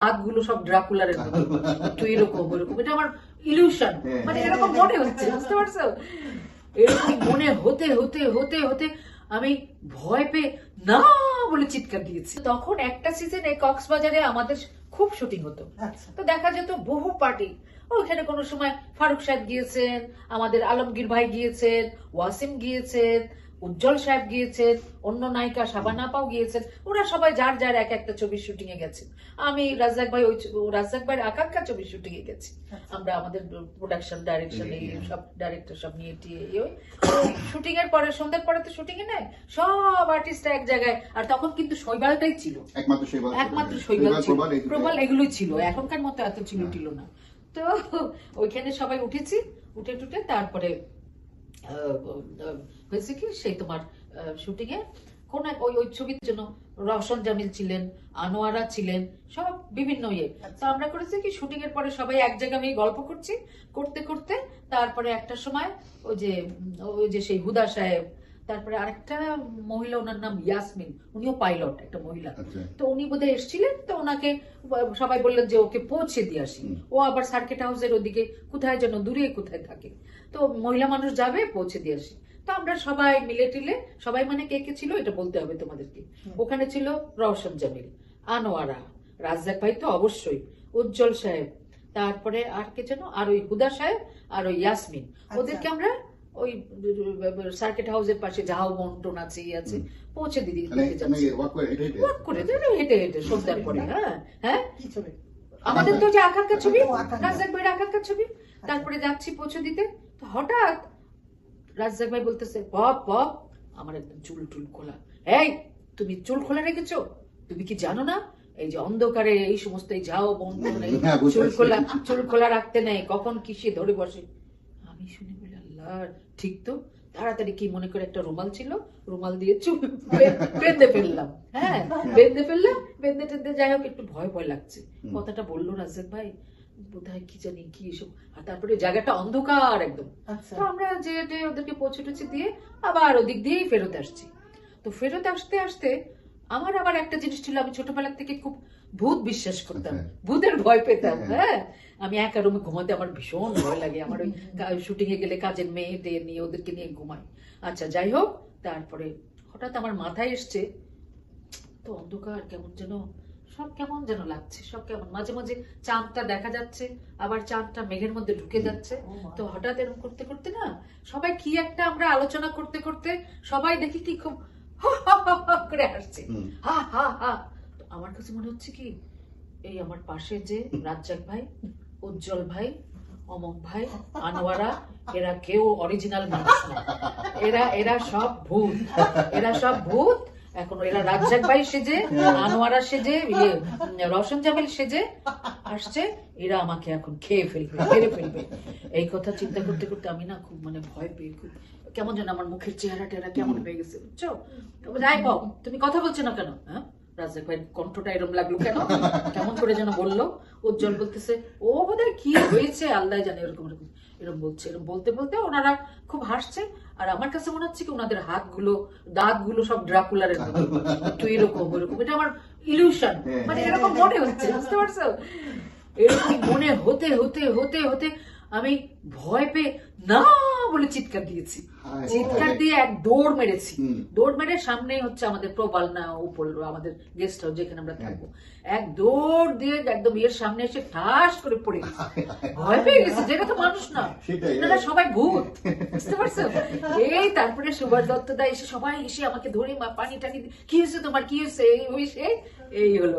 হাতগুলো সব ড্রাকুলারের মতো। একটু এরকম ওরকম। এটা আমার ইলিউশন হ্যাঁ। মানে এরকম মনে হচ্ছে বুঝতে পারছ? এরকম মনে হতে হতে হতে হতে আমি ভয় পেয়ে না বলে চিৎকার দিয়েছি। তখন একটা সিজনে কক্সবাজারে আমাদের খুব শুটিং হতো। আচ্ছা। তো দেখা যেত বহু পার্টি ওইখানে কোনো সময় ফারুক সাহেব গিয়েছেন আমাদের আলমগীর ভাই গিয়েছেন ওয়াসিম গিয়েছেন উজ্জ্বল সাহেব গিয়েছেন অন্য নায়িকা শাবানা আপাও গিয়েছেন ওরা সবাই যার যার এক একটা ছবির শুটিং এ গেছেন আমি রাজ্জাক ভাই ওই রাজ্জাক ভাইয়ের আকাঙ্ক্ষা ছবির শুটিং এ গেছি। আমরা আমাদের প্রোডাকশন ডাইরেকশন এই সব ডাইরেক্টর সব নিয়ে টিয়ে শুটিং এর পরে সন্ধ্যার পরে তো শুটিং এ নেয় সব আর্টিস্ট এক জায়গায়। আর তখন কিন্তু শৈবালটাই ছিল। একমাত্র শৈবাল একমাত্র শৈবাল ছিল। প্রবাল এগুলোই ছিল। এখনকার মতো এত ছিল টিল না। তো ওইখানে সবাই উঠেছি। উঠে টুটে তারপরে হয়েছে কি সেই তোমার শুটিংয়ে কোন এক, ওই ওই ছবির জন্য রওশন জামিল ছিলেন, আনোয়ারা ছিলেন, সব বিভিন্ন ইয়ে। তো আমরা করেছি কি শুটিং এর পরে সবাই এক জায়গায় আমি গল্প করছি, করতে করতে, তারপরে একটা সময় ওই যে ওই যে সেই হুদা সাহেব তারপরে আরেকটা মহিলা ওনার নাম ইয়াসমিন। উনিও পাইলট একটা মহিলা। আচ্ছা। তো উনি বোধহয় এসেছিলেন তো ওনাকে সবাই বললেন যে ওকে পৌঁছে দিয়ে আসি। ও আবার সার্কিট হাউসের ওদিকে কোথায় যেন দূরে কোথায় থাকে। তো মহিলা মানুষ যাবে পৌঁছে দিয়ে আসি। তো আমরা সবাই মিলে টিলে সবাই মানে কে কে ছিল এটা বলতে হবে তোমাদেরকে। ওখানে ছিল রওশন জামিল আনোয়ারা রাজ্জাক ভাই তো অবশ্যই উজ্জ্বল সাহেব তারপরে আর কে যেন আর ওই হুদা সাহেব আর ওই ইয়াসমিন। আচ্ছা। ওদেরকে আমরা ওই সার্কিট হাউসের পাশে যাও মন্টন আছে ই আছে পৌঁছে দিদি ওয়াক করে হেঁটে হেঁটে সন্ধ্যার পরে হ্যাঁ হ্যাঁ। আমাদের তো যে ছবি রাজ্জাক ভাইয়ের ছবি। তারপরে যাচ্ছি পৌঁছে দিতে। হঠাৎ রাজ্জাক ভাই বলতেছে পপ পপ আমার একদম চুল টুল খোলা। এই তুমি চুল খোলা রেখেছো? তুমি কি জানো না? এই যে অন্ধকারে এই সমস্ত এই যাও বন্ধ নেই হ্যাঁ, চুল খোলা চুল খোলা রাখতে নেই কখন কিসে ধরে বসে? আমি শুনে ঠিক তো? তাড়াতাড়ি কি মনে করে একটা রুমাল ছিল? রুমাল দিয়ে বে- বেঁধে ফেললাম। হ্যাঁ বেঁধে ফেললাম বেঁধে টেঁধে যাই হোক একটু ভয় ভয় লাগছে। কথাটা বলল রাজেক ভাই। বোধহয় কি জানি কি এসব। আর তারপরে জায়গাটা অন্ধকার একদম। আচ্ছা। তো আমরা যে যে ওদেরকে পৌঁছে টুছে দিয়ে আবার ওদিক দিয়েই ফেরত আসছি। তো ফেরত আসতে আসতে আমার আবার একটা জিনিস ছিল আমি ছোটবেলা থেকে খুব ভূত বিশ্বাস করতাম। আচ্ছা। ভূতের ভয় পেতাম হ্যাঁ। হ্যাঁ। আমি একা রুমে ঘুমাতে আমার ভীষণ ভয় লাগে। আমার ওই শুটিং এ গেলে কাজের মেয়েদের নিয়ে ওদেরকে নিয়ে ঘুমাই। আচ্ছা যাই হোক তারপরে হঠাৎ আমার মাথায় এসছে তো অন্ধকার কেমন যেন সব কেমন যেন লাগছে সব কেমন। মাঝে মাঝে চাঁদটা দেখা যাচ্ছে আবার চাঁদটা মেঘের মধ্যে ঢুকে যাচ্ছে। তো হঠাৎ এরকম করতে করতে না সবাই কি একটা আমরা আলোচনা করতে করতে সবাই দেখি কি খুব করে হুম। হা হা হা। তো আমার কাছে মনে হচ্ছে কি এই আমার পাশে যে রাজ্জাক ভাই উজ্জ্বল ভাই অমক ভাই আনোয়ারা এরা কেউ অরিজিনাল মানুষ না। এরা এরা সব ভূত। এরা সব ভূত। এখন এরা রাজ্জাক ভাই সেজে আনোয়ারা সেজে ইয়ে রওশন জামিল সেজে আসছে। এরা আমাকে এখন খেয়ে ফেলবে মেরে ফেলবে। এই কথা চিন্তা করতে করতে আমি না খুব মানে ভয় পেয়ে খুব কেমন যেন আমার মুখের চেহারা টেহারা কেমন হয়ে গেছে বুঝছ? যাই পাও তুমি কথা বলছো না কেন? হ্যাঁ? রাজ্জাক ভাইয়ের কণ্ঠটা এরম লাগল কেন? কেমন করে যেন বলল? উজ্জ্বল বলতেছে ও বোধহয় কি হয়েছে? আল্লাহ জানে এরকম এরকম এরকম বলছে এরকম বলতে বলতে ওনারা খুব হাসছে। আর আমার কাছে মনে হচ্ছে কি ওনাদের হাতগুলো দাঁতগুলো সব ড্রাকুলারের মতো একটু এরকম ওরকম। এটা আমার ইলিউশন হ্যাঁ। মানে এরকম মনে হচ্ছে বুঝতে পারছ? এরকম মনে হতে হতে হতে হতে আমি ভয় পেয়ে না বলে চিৎকার দিয়েছি। চিৎকার দিয়ে এক দৌড় মেরেছি। দৌড় মেরে সামনেই হচ্ছে আমাদের প্রবাল না উপর আমাদের গেস্ট হাউস যেখানে আমরা হ্যাঁ। থাকব এক দৌড় দিয়ে একদম এর সামনে এসে ঠাস করে পড়ে গেছি। ভয় পেয়ে গেছি যেটা তো মানুষ না। সেটাই, সবাই ভূত বুঝতে পারছ? এই তারপরে সুভাষ দত্তদা এসে সবাই এসে আমাকে ধরে মা পানি টানি কি হয়েছে তোমার? কি হয়েছে? এই হয়েছে এই হলো।